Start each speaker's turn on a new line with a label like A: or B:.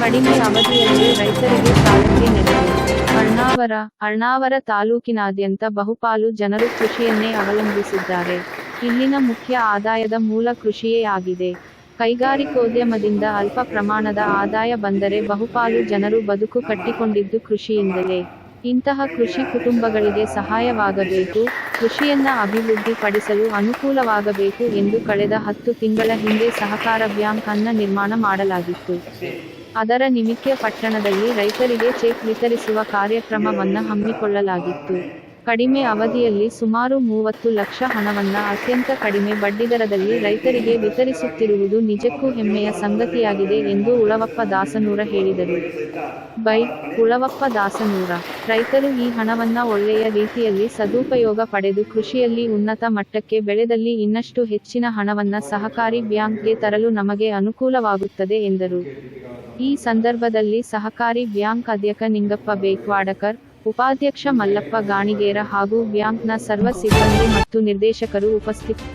A: ಕಡಿಮೆ ಅವಧಿಯಲ್ಲಿ ರೈತರಿಗೆ ಸಾಲಕ್ಕೆ ನೆರವು ಅಣ್ಣಾವರ ಅಣ್ಣಾವರ ತಾಲೂಕಿನಾದ್ಯಂತ ಬಹುಪಾಲು ಜನರು ಕೃಷಿಯನ್ನೇ ಅವಲಂಬಿಸಿದ್ದಾರೆ. ಇಲ್ಲಿನ ಮುಖ್ಯ ಆದಾಯದ ಮೂಲ ಕೃಷಿಯೇ ಆಗಿದೆ. ಕೈಗಾರಿಕೋದ್ಯಮದಿಂದ ಅಲ್ಪ ಪ್ರಮಾಣದ ಆದಾಯ ಬಂದರೆ ಬಹುಪಾಲು ಜನರು ಬದುಕು ಕಟ್ಟಿಕೊಂಡಿದ್ದು ಕೃಷಿಯಿಂದಲೇ. ಇಂತಹ ಕೃಷಿ ಕುಟುಂಬಗಳಿಗೆ ಸಹಾಯವಾಗಬೇಕು, ಕೃಷಿಯನ್ನ ಅಭಿವೃದ್ಧಿ ಪಡಿಸಲು ಅನುಕೂಲವಾಗಬೇಕು ಎಂದು ಕಳೆದ ಹತ್ತು ತಿಂಗಳ ಹಿಂದೆ ಸಹಕಾರ ಬ್ಯಾಂಕ್ ಅನ್ನ ನಿರ್ಮಾಣ ಮಾಡಲಾಗಿತ್ತು. ಅದರ ನಿಮಿತ್ಯ ಪಟ್ಟಣದಲ್ಲಿ ರೈತರಿಗೆ ಚೆಕ್ ವಿತರಿಸುವ ಕಾರ್ಯಕ್ರಮವನ್ನು ಹಮ್ಮಿಕೊಳ್ಳಲಾಗಿತ್ತು. ಕಡಿಮೆ ಅವಧಿಯಲ್ಲಿ ಸುಮಾರು ಮೂವತ್ತು ಲಕ್ಷ ಹಣವನ್ನ ಅತ್ಯಂತ ಕಡಿಮೆ ಬಡ್ಡಿದರದಲ್ಲಿ ರೈತರಿಗೆ ವಿತರಿಸುತ್ತಿರುವುದು ನಿಜಕ್ಕೂ ಹೆಮ್ಮೆಯ ಸಂಗತಿಯಾಗಿದೆ ಎಂದು ಉಳವಪ್ಪ ದಾಸನೂರ ಹೇಳಿದರು. ಬೈ, ಉಳವಪ್ಪ ದಾಸನೂರ. ರೈತರು ಈ ಹಣವನ್ನ ಒಳ್ಳೆಯ ರೀತಿಯಲ್ಲಿ ಸದುಪಯೋಗ ಪಡೆದು ಕೃಷಿಯಲ್ಲಿ ಉನ್ನತ ಮಟ್ಟಕ್ಕೆ ಬೆಳೆದಲ್ಲಿ ಇನ್ನಷ್ಟು ಹೆಚ್ಚಿನ ಹಣವನ್ನ ಸಹಕಾರಿ ಬ್ಯಾಂಕ್ಗೆ ತರಲು ನಮಗೆ ಅನುಕೂಲವಾಗುತ್ತದೆ ಎಂದರು. ಈ ಸಂದರ್ಭದಲ್ಲಿ ಸಹಕಾರಿ ಬ್ಯಾಂಕ್ ಅಧ್ಯಕ್ಷ ನಿಂಗಪ್ಪ ಬೇಕ್ವಾಡಕರ್ ಉಪಾಧ್ಯಕ್ಷ ಮಲ್ಲಪ್ಪ ಗಾಣಿಗೇರ ಹಾಗೂ ಬ್ಯಾಂಕ್ನ ಸರ್ವ ಸಿಬ್ಬಂದಿ ಮತ್ತು ನಿರ್ದೇಶಕರು ಉಪಸ್ಥಿತಿ